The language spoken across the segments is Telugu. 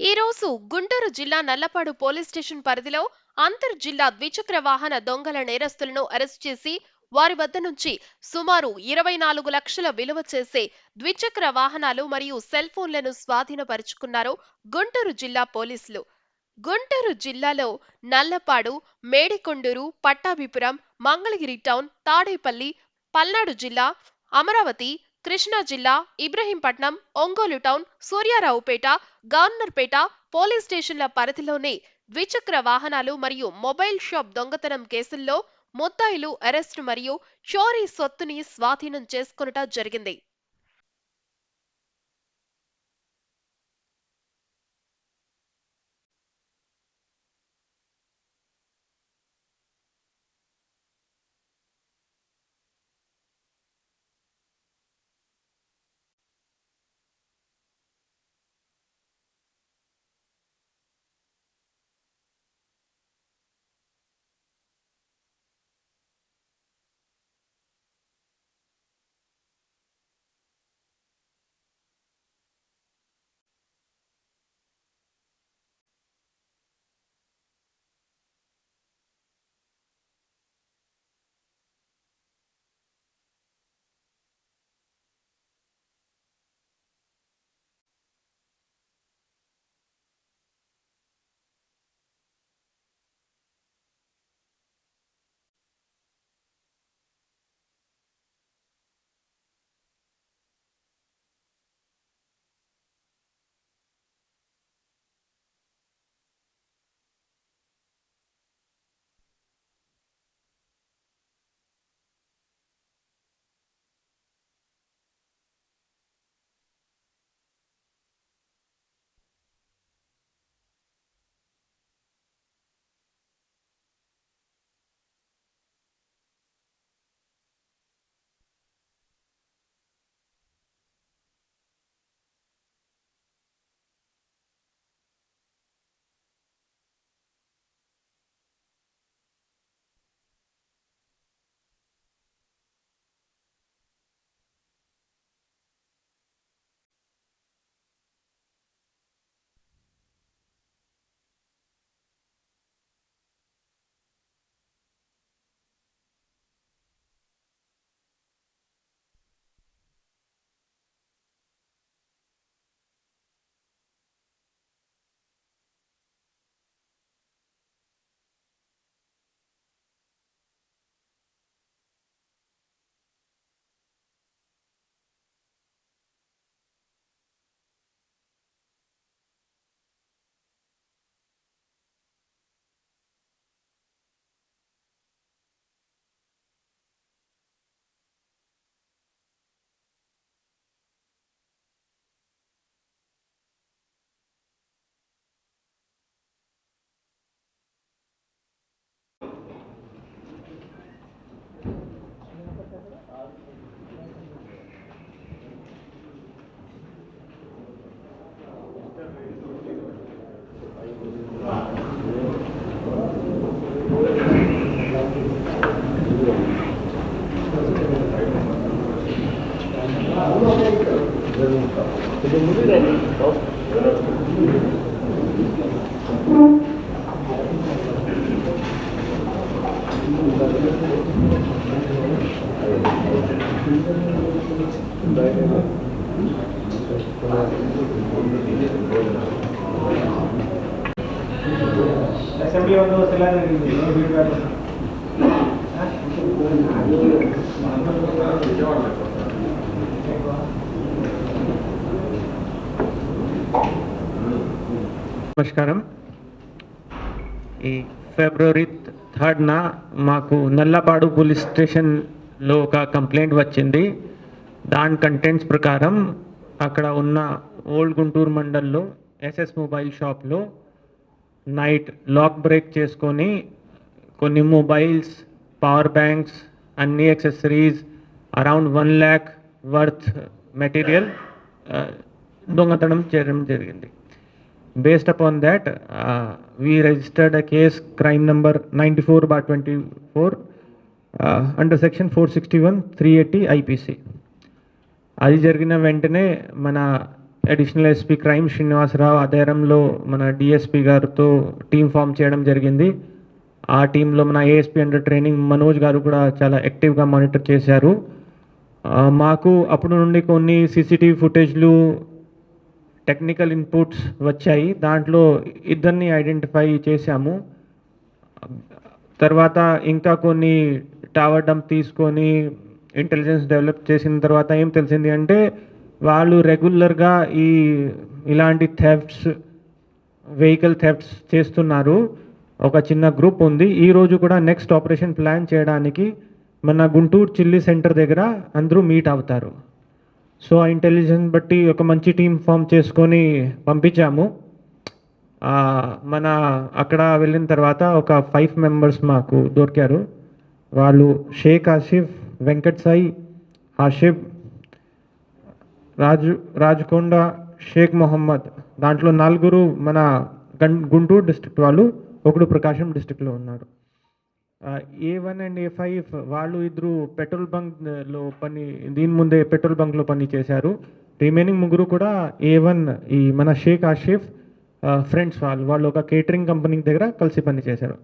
ఈ రోజు గుంటూరు జిల్లా నల్లపాడు పోలీస్ స్టేషన్ పరిధిలో అంతర్ జిల్లా ద్విచక్ర వాహన దొంగల నేరస్తులను అరెస్ట్ చేసి వారి వద్ద నుంచి సుమారు ఇరవై నాలుగు లక్షల విలువ చేసే ద్విచక్ర వాహనాలు మరియు సెల్ ఫోన్లను స్వాధీనపరుచుకున్నారు గుంటూరు జిల్లా పోలీసులు. గుంటూరు జిల్లాలో నల్లపాడు మేడికొండూరు పట్టాభిపురం మంగళగిరి టౌన్ తాడేపల్లి పల్నాడు జిల్లా అమరావతి కృష్ణా జిల్లా ఇబ్రహీంపట్నం ఒంగోలు టౌన్ సూర్యారావుపేట గవర్నర్పేట పోలీస్ స్టేషన్ల పరిధిలోనే ద్విచక్ర వాహనాలు మరియు మొబైల్ షాప్ దొంగతనం కేసుల్లో ముద్దాయిలు అరెస్టు మరియు చోరీ సొత్తుని స్వాధీనం చేసుకొనుట జరిగింది. ಅಸೆಂಬ್ಲಿ ಒಂದು ಸಲ ಬಿಡಬಾರ್ದು నమస్కారం ఈ ఫిబ్రవరి థర్డ్న మాకు నల్లపాడు పోలీస్ స్టేషన్లో ఒక కంప్లైంట్ వచ్చింది. దాని కంటెంట్స్ ప్రకారం అక్కడ ఉన్న ఓల్డ్ గుంటూరు మండల్లో ఎస్ఎస్ మొబైల్ షాప్లో నైట్ లాక్ బ్రేక్ చేసుకొని కొన్ని మొబైల్స్ పవర్ బ్యాంక్స్ అన్ని accessories around one lakh worth material దొంగతనం చేయడం జరిగింది. Based upon that uh, we registered a case crime number 94 under 24 uh, under section 461 380 IPC అది జరిగిన వెంటనే మన అడిషనల్ ఎస్పీ క్రైమ్ శ్రీనివాసరావు ఆధారంలో మన డిఎస్పీ గారితో టీం ఫామ్ చేయడం జరిగింది. ఆ టీంలో మన ఏఎస్పీ అండర్ ట్రైనింగ్ మనోజ్ గారు కూడా చాలా యాక్టివ్గా మానిటర్ చేశారు. మాకు అప్పుడు నుండి కొన్ని సీసీటీవీ ఫుటేజ్లు టెక్నికల్ ఇన్పుట్స్ వచ్చాయి. దాంట్లో ఇద్దరిని ఐడెంటిఫై చేశాము. తర్వాత ఇంకా కొన్ని టవర్ డంప్ తీసుకొని ఇంటెలిజెన్స్ డెవలప్ చేసిన తర్వాత ఏం తెలిసింది అంటే వాళ్ళు రెగ్యులర్గా ఈ ఇలాంటి థెఫ్ట్స్ వెహికల్ థెఫ్ట్స్ చేస్తున్నారు. ఒక చిన్న గ్రూప్ ఉంది. ఈరోజు కూడా నెక్స్ట్ ఆపరేషన్ ప్లాన్ చేయడానికి మన గుంటూరు చిల్లీ సెంటర్ దగ్గర అందరూ మీట్ అవుతారు. సో ఆ ఇంటెలిజెన్స్ బట్టి ఒక మంచి టీం ఫామ్ చేసుకొని పంపించాము. మన అక్కడ వెళ్ళిన తర్వాత ఒక ఫైవ్ మెంబర్స్ మాకు దొరికారు. వాళ్ళు షేక్ ఆసిఫ్ వెంకట్ సాయి ఆషిఫ్ రాజు రాజకొండ షేక్ మొహమ్మద్. దాంట్లో నలుగురు మన గుంటూరు డిస్ట్రిక్ట్ వాళ్ళు ఒకడు ప్రకాశం డిస్ట్రిక్ట్లో ఉన్నాడు. A one and A five వాళ్ళు ఇద్దరు పెట్రోల్ బంక్లో పని దీని ముందే పెట్రోల్ బంక్లో పని చేశారు. రిమైనింగ్ ముగ్గురు కూడా ఏ వన్ ఈ మన షేక్ ఆషిఫ్ ఫ్రెండ్స్ వాళ్ళు వాళ్ళు ఒక కేటరింగ్ కంపెనీ దగ్గర కలిసి పని చేశారు.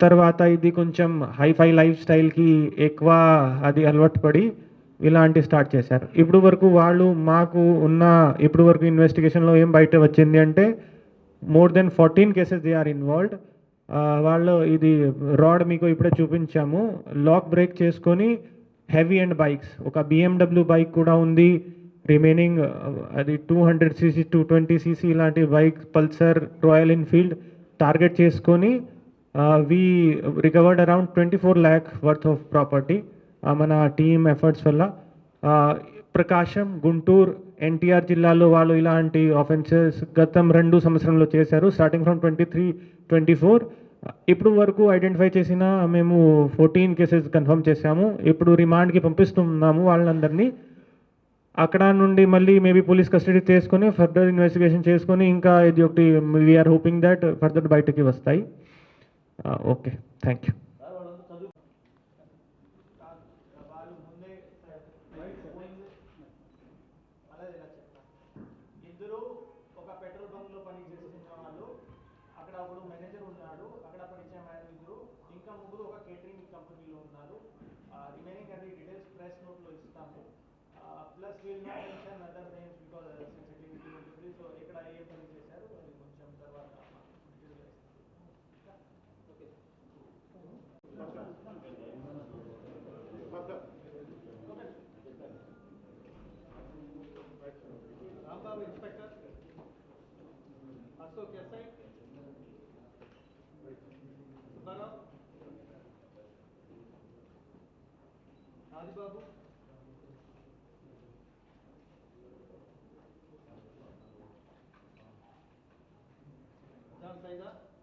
తర్వాత ఇది కొంచెం హైఫై లైఫ్ స్టైల్కి ఎక్కువ అది అలవాటు పడి ఇలాంటి స్టార్ట్ చేశారు. ఇప్పుడు వరకు వాళ్ళు మాకు ఉన్న ఇప్పుడు వరకు ఇన్వెస్టిగేషన్లో ఏం బయట వచ్చింది అంటే more than fourteen cases they are involved వాళ్ళు ఇది రాడ్ మీకు ఇప్పుడే చూపించాము. లాక్ బ్రేక్ చేసుకొని హెవీ అండ్ బైక్స్ ఒక బిఎండబ్ల్యూ బైక్ కూడా ఉంది. రిమైనింగ్ అది two hundred CC two twenty CC ఇలాంటి bike Pulsar Royal Enfield target చేసుకొని we recovered around twenty four lakh worth of property మన టీమ్ ఎఫర్ట్స్ వల్ల. ప్రకాశం గుంటూరు ఎన్టీఆర్ జిల్లాలో వాళ్ళు ఇలాంటి ఆఫెన్సెస్ గతం రెండు సంవత్సరంలో చేశారు starting from twenty three twenty four ఇప్పుడు వరకు ఐడెంటిఫై చేసిన మేము ఫోర్టీన్ కేసెస్ కన్ఫర్మ్ చేశాము. ఇప్పుడు రిమాండ్కి పంపిస్తున్నాము వాళ్ళందరినీ. అక్కడ నుండి మళ్ళీ మేబీ పోలీస్ కస్టడీ తీసుకొని ఫర్దర్ ఇన్వెస్టిగేషన్ చేసుకొని ఇంకా ఇది ఒకటి వీఆర్ హోపింగ్ దట్ ఫర్దర్ బయటకి వస్తాయి. Okay thank you Plus we'll not mention other names because sensitivity ఉంటుంది సో ఇక్కడ ఏ పని చేశారు అది కొంచెం తర్వాత detail గా ఇస్తాం. Rambabu inspector Ashok SI Subbarao Adibabu atrás da